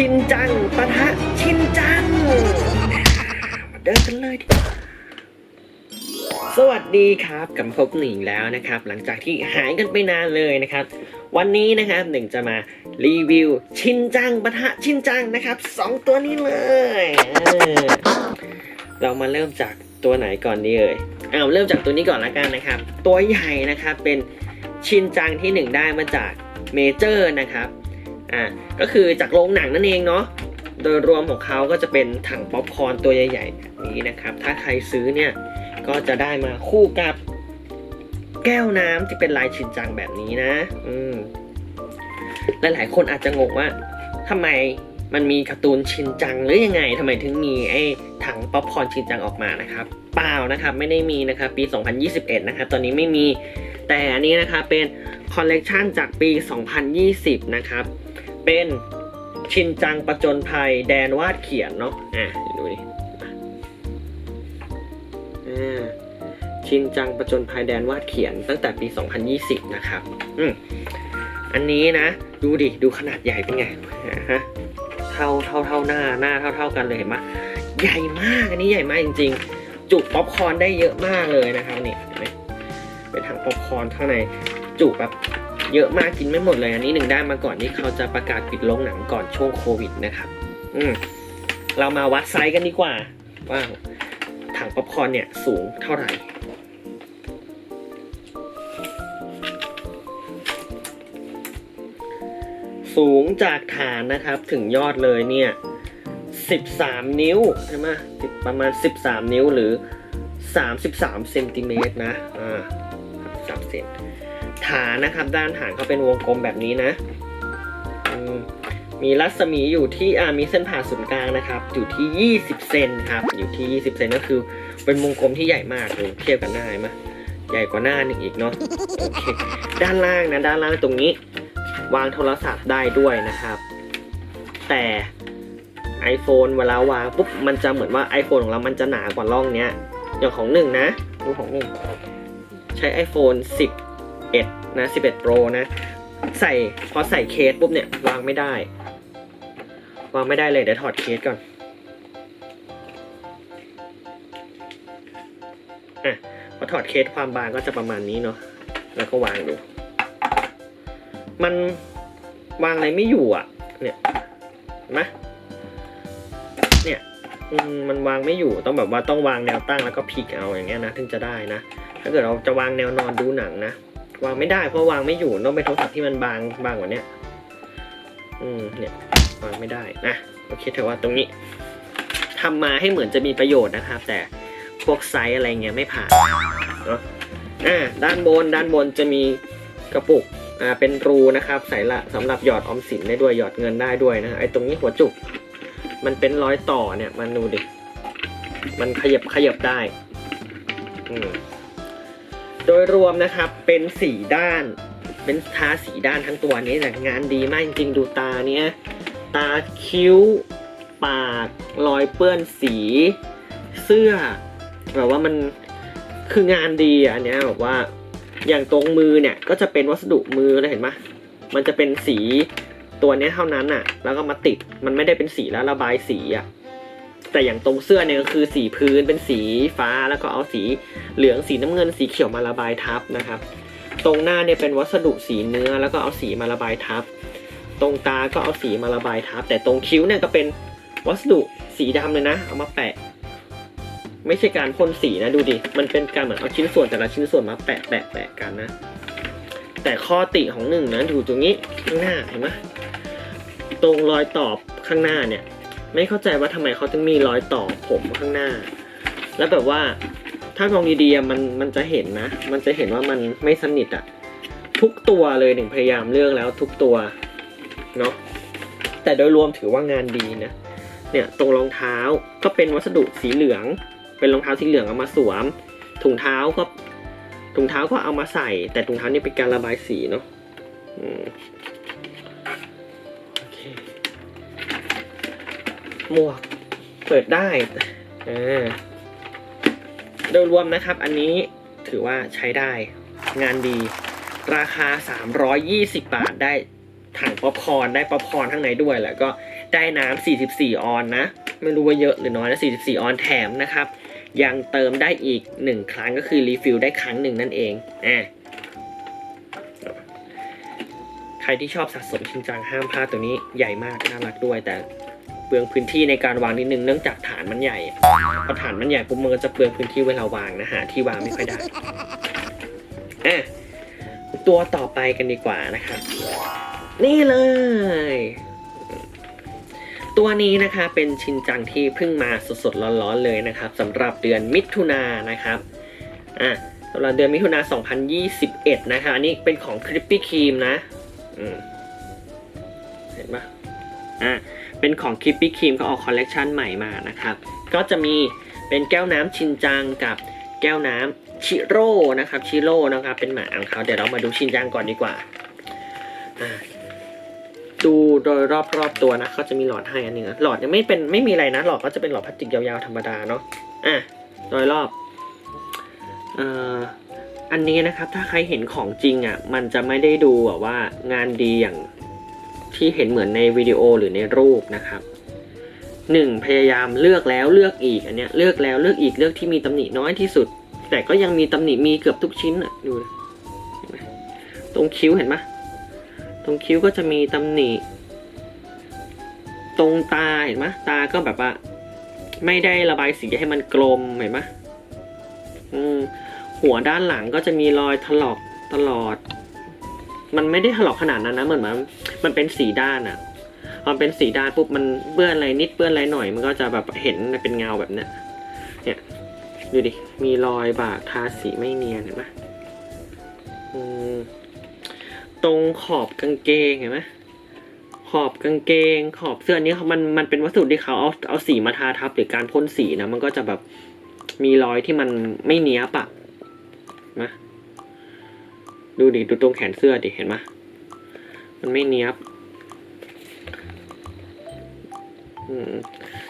ชินจังปะทะชินจัง เดินกันเลยดีสวัสดีครับกับพบหนึ่งแล้วนะครับ หลังจากที่หายกันไปนานเลยนะครับ วันนี้นะครับหนึ่งจะมารีวิวชินจังปะทะชินจังนะครับสองตัวนี้เลยเออเรามาเริ่มจากตัวไหนก่อนดีเอ่ยเอาเริ่มจากตัวนี้ก่อนละกันนะครับ ตัวใหญ่นะครับเป็นชินจังที่หนึ่งได้มาจากเมเจอร์นะครับ อ่าก็คือจากโรงหนังนั่นเองเนาะโดยรวมของเขาก็จะเป็นถังป๊อปคอร์นตัวใหญ่ๆแบบนี้นะครับ ถ้าใครซื้อเนี่ยก็จะได้มาคู่กับแก้วน้ำที่เป็นลายชินจังแบบนี้นะ อืมหลายๆคนอาจจะงงว่าทำไมมันมีการ์ตูนชินจังหรือยังไงทำไมถึงมีไอ้ถังป๊อปคอร์นชินจังออกมานะครับ เปล่านะครับไม่ได้มีนะครับ ปี 2021 นะครับ ตอนนี้ไม่มี แต่อันนี้นะครับเป็นคอลเลกชันจากปี 2020 นะครับ เป็นชินจังประจนภัยแดนวาดเขียนเนาะอะดูดิอ่าชินจังประจนภัยแดนวาดเขียนตั้งแต่ปี 2020 นะครับ อืมอันนี้นะ ดูดิ ดูขนาดใหญ่เป็นไงฮะเท่าเท่าเท่าหน้าหน้าเท่าเท่ากันเลยเห็นไหมใหญ่มาก อันนี้ใหญ่มากจริง ๆ จุป๊อปคอร์นได้เยอะมากเลยนะครับนี่เห็นไหม เป็นถังป๊อปคอร์นข้างในจุแบบเยอะมากกินไม่หมดเลยอันนี้หนึ่งได้มาก่อนที่เขาจะประกาศปิดโรงหนังก่อนช่วงโควิดนะครับ อืมเรามาวัดไซส์กันดีกว่า ว่าถังป๊อปคอร์นเนี่ยสูงเท่าไหร่สูงจากฐานนะครับถึงยอดเลยเนี่ย 13 นิ้วใช่ไหมประมาณ 13 นิ้วหรือ 33เซนติเมตรนะ อ่า 3เซนฐานนะครับ ด้านฐานเขาเป็นวงกลมแบบนี้นะ มีรัศมีอยู่ที่มีเส้นผ่าศูนย์กลางนะครับ อยู่ที่ 20 เซนครับ อยู่ที่ 20 เซนก็คือเป็นวงกลมที่ใหญ่มากเลยเทียบกับหน้าไหมใหญ่กว่าหน้าหนึ่งอีกเนาะด้านล่างนะด้านล่างตรงนี้ วางโทรศัพท์ได้ด้วยนะครับ แต่ iPhone เวลาวางปุ๊บมันจะเหมือนว่า iPhone ของเรามันจะหนากว่าร่องเนี้ยอย่างของหนึ่งนะดูของหนึ่ง ใช้ iPhone 11 นะ 11 Pro นะ ใส่พอใส่เคสปุ๊บเนี่ย วางไม่ได้ วางไม่ได้เลย เดี๋ยวถอดเคสก่อนอะพอถอดเคสความบางก็จะประมาณนี้เนาะแล้วก็วางดู มันวางอะไรไม่อยู่อะ เนี่ยนไหมเนี่ยมันวางไม่อยู่ต้องแบบว่าต้องวางแนวตั้งแล้วก็พลิกเอาอย่างเงี้ยนะ ถึงจะได้นะ ถ้าเกิดเราจะวางแนวนอนดูหนังนะ วางไม่ได้เพราะวางไม่อยู่ต้องเป็นโทรศัพท์ที่มันบางบางกว่าเนี้ยอืมเนี่ยวางไม่ได้นะโอเคเถอะว่าตรงนี้ทำมาให้เหมือนจะมีประโยชน์นะครับ แต่พวกไซส์อะไรเงี้ยไม่ผ่านเนาะอ่าด้านบนด้านบนจะมีกระปุกอ่าเป็นรูนะครับ ใส่ละสำหรับหยอดออมสินได้ด้วยหยอดเงินได้ด้วยนะไอ้ตรงนี้หัวจุก มันเป็นร้อยต่อเนี่ยมันดูดิมันขยับขยับได้ อืม โดยรวมนะครับเป็นสีด้าน เป็นทาสีด้านทั้งตัวนี้แต่งานดีมากจริงๆดูตาเนี้ยตาคิ้ว ปากรอยเปื้อนสี เสื้อแบบว่ามันคืองานดีอะอันเนี้ยแบบว่าอย่างตรงมือเนี่ยก็จะเป็นวัสดุมือเลยเห็นไหมมันจะเป็นสีตัวนี้เท่านั้นอะ แล้วก็มาติดมันไม่ได้เป็นสีแล้วระบายสีอะ แต่อย่างตรงเสื้อเนี่ยก็คือสีพื้นเป็นสีฟ้าแล้วก็เอาสีเหลืองสีน้ำเงินสีเขียวมาระบายทับนะครับ ตรงหน้าเนี่ยเป็นวัสดุสีเนื้อแล้วก็เอาสีมาระบายทับ ตรงตาก็เอาสีมาระบายทับ แต่ตรงคิ้วเนี่ยก็เป็นวัสดุสีดำเลยนะ เอามาแปะ ไม่ใช่การพ่นสีนะดูดิมันเป็นการเหมือนเอาชิ้นส่วนแต่ละชิ้นส่วนมาแปะแปะแปะกันนะ แต่ข้อติของหนึ่งนะดูตรงนี้ข้างหน้าเห็นไหมตรงรอยตอบข้างหน้าเนี่ย ไม่เข้าใจว่าทำไมเขาถึงมีรอยต่อผมข้างหน้า แล้วแบบว่าถ้ามองดีๆมันมันจะเห็นนะ มันจะเห็นว่ามันไม่สนิทอะทุกตัวเลยหนึ่งพยายามเลือกแล้วทุกตัวเนาะแต่โดยรวมถือว่างานดีนะเนี่ยตรงรองเท้าก็เป็นวัสดุสีเหลือง เป็นรองเท้าสีเหลืองเอามาสวม ถุงเท้าก็ถุงเท้าก็เอามาใส่ แต่ถุงเท้านี่เป็นการระบายสีเนาะ หมวกเปิดได้โดยรวมนะครับ อันนี้ถือว่าใช้ได้งานดี ราคา 320 บาทได้ถังป๊อปคอร์นได้ป๊อปคอร์นข้างในด้วย แล้วก็ได้น้ำ44 ออนนะ ไม่รู้ว่าเยอะหรือน้อยนะ44 ออนแถมนะครับ ยังเติมได้อีก 1 ครั้งก็คือรีฟิลได้ครั้งหนึ่งนั่นเองอะใครที่ชอบสะสมชินจังห้ามพลาดตัวนี้ใหญ่มากน่ารักด้วยแต่ เปลืองพื้นที่ในการวางนิดนึงเนื่องจากฐานมันใหญ่พอฐานมันใหญ่ปุ๊บมันก็จะเปลืองพื้นที่เวลาวางนะหาที่วางไม่ค่อยได้อะตัวต่อไปกันดีกว่านะครับ นี่เลย ตัวนี้นะคะเป็นชินจังที่เพิ่งมาสดๆร้อนๆเลยนะครับสำหรับเดือนมิถุนายนนะครับอะสำหรับเดือนมิถุนายน2021 นะคะอันนี้เป็นของคริปปี้ครีมนะ อืมเห็นปะอะ เป็นของคิปปี้ครีมเขาออกคอลเลกชันใหม่มานะครับ ก็จะมีเป็นแก้วน้ำชินจังกับแก้วน้ำชิโร่นะครับชิโร่นะครับเป็นหมาของเขาเดี๋ยวเรามาดูชินจังก่อนดีกว่า ดูโดยรอบๆตัวนะเขาจะมีหลอดให้อันหนึ่งหลอดยังไม่เป็นไม่มีอะไรนะ หลอดก็จะเป็นหลอดพลาสติกยาวๆธรรมดาเนาะอะโดยรอบอ่ออันนี้นะครับถ้าใครเห็นของจริงอะ มันจะไม่ได้ดูแบบว่างานดีอย่าง ที่เห็นเหมือนในวิดีโอหรือในรูปนะครับหนึ่งพยายามเลือกแล้วเลือกอีกอันเนี้ยเลือกแล้วเลือกอีกเลือกที่มีตำหนิน้อยที่สุด แต่ก็ยังมีตำหนิมีเกือบทุกชิ้นอะดูตรงคิ้วเห็นไหมตรงคิ้วก็จะมีตำหนิ ตรงตาเห็นไหมตาก็แบบว่าไม่ได้ระบายสีให้มันกลมเห็นไหมหัวด้านหลังก็จะมีรอยถลอกตลอด มันไม่ได้ถลอกขนาดนั้นนะเหมือนมันมันเป็นสีด้านอะพอเป็นสีด้านปุ๊บมันเปื้อนอะไรนิดเปื้อนอะไรหน่อยมันก็จะแบบเห็นเป็นเงาแบบเนี้ยเนี่ยดูดิมีรอยบากทาสีไม่เนียนเห็นไหมอืมตรงขอบกางเกงเห็นไหมขอบกางเกง ขอบเสื้อนี้มันมันเป็นวัสดุที่เขาเอาเอาสีมาทาทับหรือการพ่นสีนะมันก็จะแบบมีรอยที่มันไม่เนี้ยบอะนะ ดูดิ ดูตรงแขนเสื้อดิ เห็นไหมมันไม่เนี้ยบ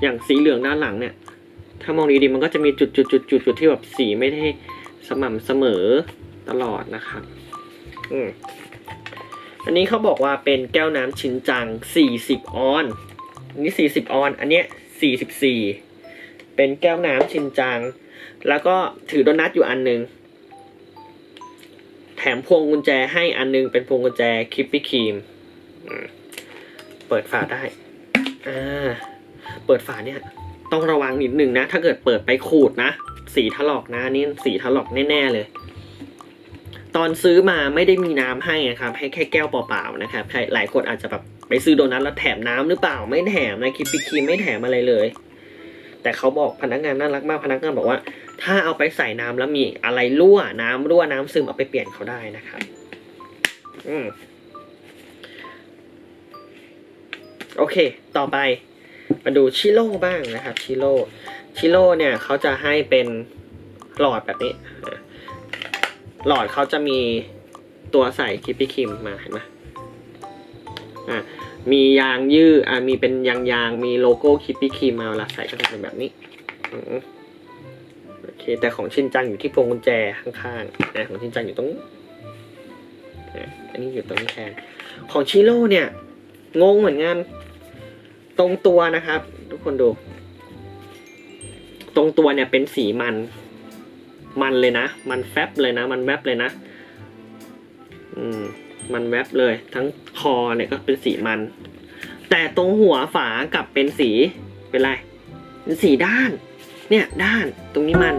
อย่างสีเหลืองด้านหลังเนี่ย ถ้ามองดีๆมันก็จะมีจุดจุดจุดจุดจุดที่แบบสีไม่ได้สม่ำเสมอตลอดนะครับอืมอันนี้เขาบอกว่าเป็นแก้วน้ำชินจัง 40 ออนอันนี้ 40 ออน อันเนี้ย 44 เป็นแก้วน้ำชินจัง แล้วก็ถือโดนัทอยู่อันหนึ่ง แถมพวงกุญแจให้อันหนึงเป็นพวงกุญแจคิปปี้ครีมเปิดฝาได้อ่าเปิดฝาเนี่ย ต้องระวังนิดหนึ่งนะ ถ้าเกิดเปิดไปขูดนะ สีถลอกนะนี่สีถลอกแน่ๆเลย ตอนซื้อมาไม่ได้มีน้ำให้นะครับ ให้แค่แก้วเปล่าๆนะครับใครหลายคนอาจจะแบบไปซื้อโดนัทแล้วแถมน้ำหรือเปล่าไม่แถมนะคิปปี้ครีมไม่แถมอะไรเลย แต่เขาบอกพนักงานน่ารักมากพนักงานบอกว่า ถ้าเอาไปใส่น้ำแล้วมีอะไรรั่วน้ำรั่วน้ำซึมเอาไปเปลี่ยนเขาได้นะครับอืมโอเค ต่อไปมาดูชิโร่บ้างนะครับชิโร่ชิโร่เนี่ยเขาจะให้เป็นหลอดแบบนี้ หลอดเขาจะมีตัวใส่คิปปี้ครีมมาเห็นไหมอะมียางยืดอะมีเป็นยางยางมีโลโก้คิปปี้ครีมมาเวลาใส่ก็จะเป็นแบบนี้อื เค แต่ของชินจังอยู่ที่พวงกุญแจข้างๆนะของชินจังอยู่ตรงอันนี้อยู่ตรงนี้แทนของชิโร่เนี่ย งงเหมือนกันตรงตัวนะครับ ทุกคนดู ตรงตัวเนี่ยเป็นสีมัน มันเลยนะ มันแฟบเลยนะ มันแวบเลยนะ อืม มันแวบเลย ทั้งคอเนี่ยก็เป็นสีมัน แต่ตรงหัวฝากลับเป็นสีเป็นไรเป็นสีด้าน เนี่ยด้านตรงนี้มัน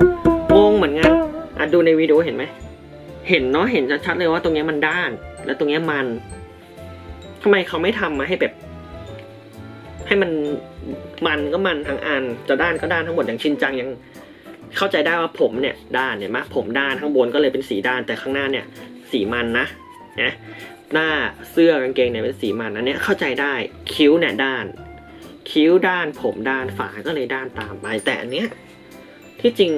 งงเหมือนกันอะดูในวิดีโอเห็นไหมเห็นเนาะเห็นชัดๆเลยว่าตรงเนี้ยมันด้าน แล้วตรงเนี้ยมันทำไมเขาไม่ทำมาให้แบบ ให้มันมันก็มันทั้งอันจะด้านก็ด้านทั้งหมดอย่างชินจังยังเข้าใจได้ว่าผมเนี่ย ด้านเนี่ยมะผมด้านข้างบนก็เลยเป็นสีด้านแต่ข้างหน้าเนี่ย สีมันนะนะหน้าเสื้อกางเกงเนี่ยเป็นสีมันอันเนี้ยเข้าใจได้คิ้วเนี่ยด้าน คิ้วด้านผมด้านฝาก็เลยด้านตามไป แต่อันเนี้ยที่จริง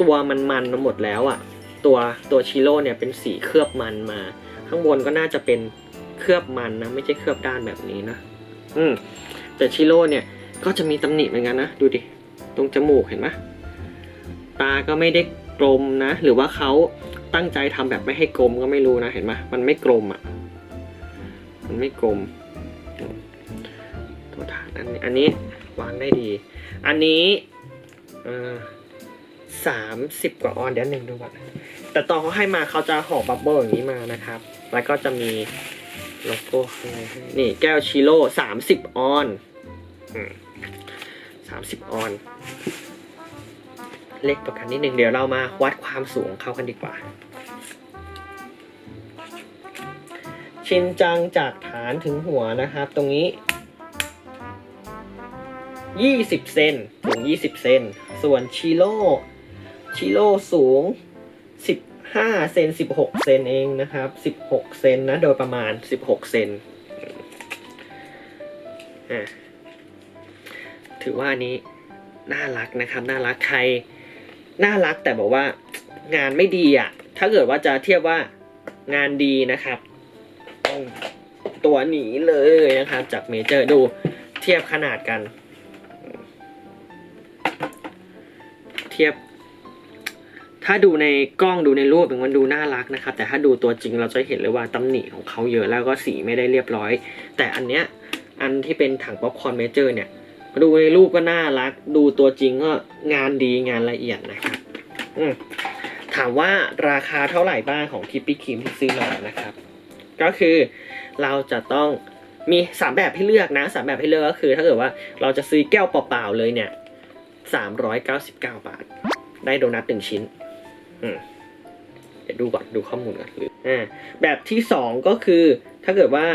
ตัวมันมันหมดแล้วอะ่ะ ตัวตัวชิโร่เนี่ยเป็นสีเคลือบมันมา ข้างบนก็น่าจะเป็นเคลือบมันนะ ไม่ใช่เคลือบด้านแบบนี้นะอืมแต่ชิโร่เนี่ยก็จะมีตำหนิเหมือนกันนะ ดูดิ ตรงจมูกเห็นไหมตาก็ไม่ได้กลมนะ หรือว่าเขาตั้งใจทำแบบไม่ให้กลมก็ไม่รู้นะ เห็นไหมมันไม่กลมอะ มันไม่กลม อันนี้อันนี้วางได้ดี อันนี้สามสิบกว่าออนเดี๋ยวหนึ่งดูก่อนแต่ตอนเขาให้มาเขาจะห่อบับเบิ้ลอย่างนี้มานะครับ แล้วก็จะมีโลโก้ข้างในนี่แก้วชิโร่สามสิบออนสามสิบออน เล็กประกันนิดหนึ่งเดี๋ยวเรามาวัดความสูงของเขากันดีกว่า ชินจังจากฐานถึงหัวนะครับ ตรงนี้ 20 เซนสูง 20 เซน ส่วนชิโร่ชิโร่สูง 15 เซน 16 เซนเองนะครับ 16 เซนนะ โดยประมาณ 16 เซนถือว่านี้ น่ารักนะครับ น่ารักใคร น่ารักแต่บอกว่างานไม่ดีอะ ถ้าเกิดว่าจะเทียบว่างานดีนะครับ ตัวหนีเลยนะครับ จากเมเจอร์ดูเทียบขนาดกัน เทียบ ถ้าดูในกล้องดูในรูปมันดูน่ารักนะครับ แต่ถ้าดูตัวจริงเราจะเห็นเลยว่าตำหนิของเขาเยอะแล้วก็สีไม่ได้เรียบร้อย แต่อันเนี้ยอันที่เป็นถังป๊อปคอร์นเมเจอร์เนี่ย ดูในรูปก็น่ารัก ดูตัวจริงก็งานดีงานละเอียดนะครับถามว่าราคาเท่าไหร่บ้างของทิปปี้ครีมที่ซื้อมานะครับ ก็คือเราจะต้องมีสามแบบให้เลือกนะสามแบบให้เลือกก็คือ ถ้าเกิดว่าเราจะซื้อแก้วเปล่าๆเลยเนี่ย สามร้อยเก้าสิบเก้าบาท ได้โดนัทหนึ่งชิ้น อืมเดี๋ยวดูก่อนดูข้อมูลก่อนหรืออ่าแบบที่สองก็คือ ถ้าเกิดว่า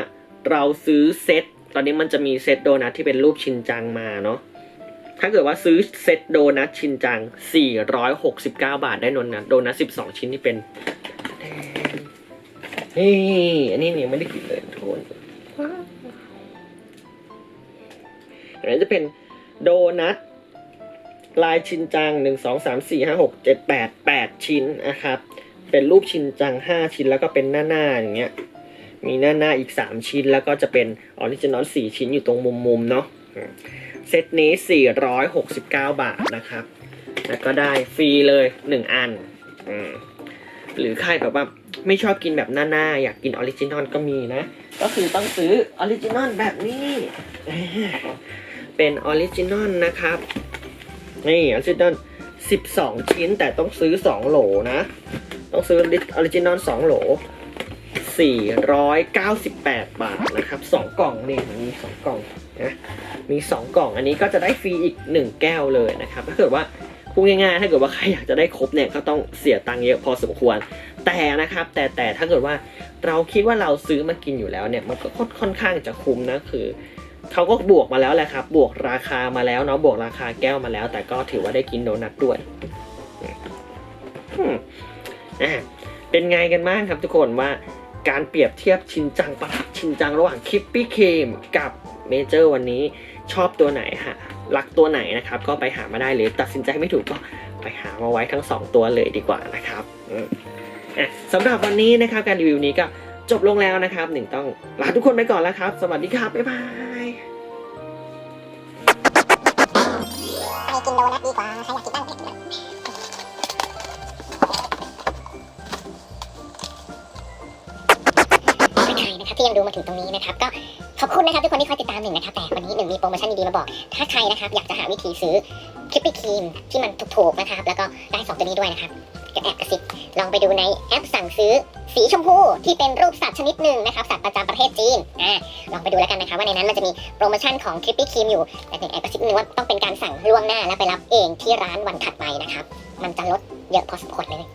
เราซื้อเซตตอนนี้มันจะมีเซตโดนัทที่เป็นรูปชินจังมาเนาะถ้าเกิดว่าซื้อเซตโดนัทชินจัง 469 บาทได้โดนัทโดนัท 12 ชิ้นที่เป็นนี่อันนี้เนี่ยไม่ได้กินเลยทุนอันนี้จะเป็นโดนัท ลายชินจังหนึ่งสองสามสี่ห้าหกเจ็ดแปดแปดชิ้นนะครับ เป็นรูปชินจังห้าชิ้นแล้วก็เป็นหน้าหน้าอย่างเงี้ย มีหน้าหน้าอีกสามชิ้นแล้วก็จะเป็นออริจินอลสี่ชิ้นอยู่ตรงมุมมุมเนาะ เซตนี้สี่ร้อยหกสิบเก้าบาทนะครับ แล้วก็ได้ฟรีเลยหนึ่งอันอหรือใครแบบว่าไม่ชอบกินแบบหน้าหน้าอยากกินออริจินอลก็มีนะ ก็คือต้องซื้อออริจินอลแบบนี้ เป็นออริจินอลนะครับ นี่ออริจินอล12ชิ้นแต่ต้องซื้อ2โหลนะ ต้องซื้อออริจินอล2โหล498บาทนะครับ2กล่องนี่มี2กล่องนะมี2กล่องอันนี้ก็จะได้ฟรีอีก1แก้วเลยนะครับถ้าเกิดว่าพูดง่ายๆถ้าเกิดว่าใครอยากจะได้ครบเนี่ยก็ต้องเสียตังค์เยอะพอสมควร แต่นะครับ แต่แต่ถ้าเกิดว่าเราคิดว่าเราซื้อมากินอยู่แล้วเนี่ยมันก็ค่อนข้างจะคุ้มนะคือ เขาก็บวกมาแล้วแหละครับ บวกราคามาแล้วเนาะบวกราคาแก้วมาแล้ว แต่ก็ถือว่าได้กินโดนัทด้วยอืมอะเป็นไงกันบ้างครับทุกคนว่าการเปรียบเทียบชินจังประทับชินจังระหว่างคิปปี้เคมกับเมเจอร์วันนี้ชอบตัวไหนฮะรักตัวไหนนะครับ ก็ไปหามาได้หรือตัดสินใจไม่ถูกก็ไปหามาไว้ทั้งสองตัวเลยดีกว่านะครับอะสำหรับวันนี้นะครับการรีวิวนี้ก็ จบลงแล้วนะครับ หนึ่งต้องลาทุกคนไปก่อนแล้วครับ สวัสดีครับ บ๊ายบายไปกินโดนัทดีกว่าใครอยากกินบ้างนะครับที่ยังดูมาถึงตรงนี้นะครับ ก็ขอบคุณนะครับทุกคนที่คอยติดตามหนึ่งนะครับ แต่วันนี้หนึ่งมีโปรโมชั่นดีๆมาบอก ถ้าใครนะครับ อยากจะหาวิธีซื้อคลิปปี้ครีมที่มันถูกๆนะครับ แล้วก็ได้สองตัวนี้ด้วยนะครับ ก็แอบกระซิบลองไปดูในแอปสั่งซื้อ สีชมพูที่เป็นรูปสัตว์ชนิดหนึ่งนะครับสัตว์ประจำประเทศจีนอ่าลองไปดูแล้วกันนะคะว่าในนั้นมันจะมีโปรโมชั่นของคลิปปี้ครีมอยู่แต่ในแอบกระซิบนึงว่าต้องเป็นการสั่งล่วงหน้าแล้วไปรับเองที่ร้านวันถัดไปนะครับมันจะลดเยอะพอสมควรเลย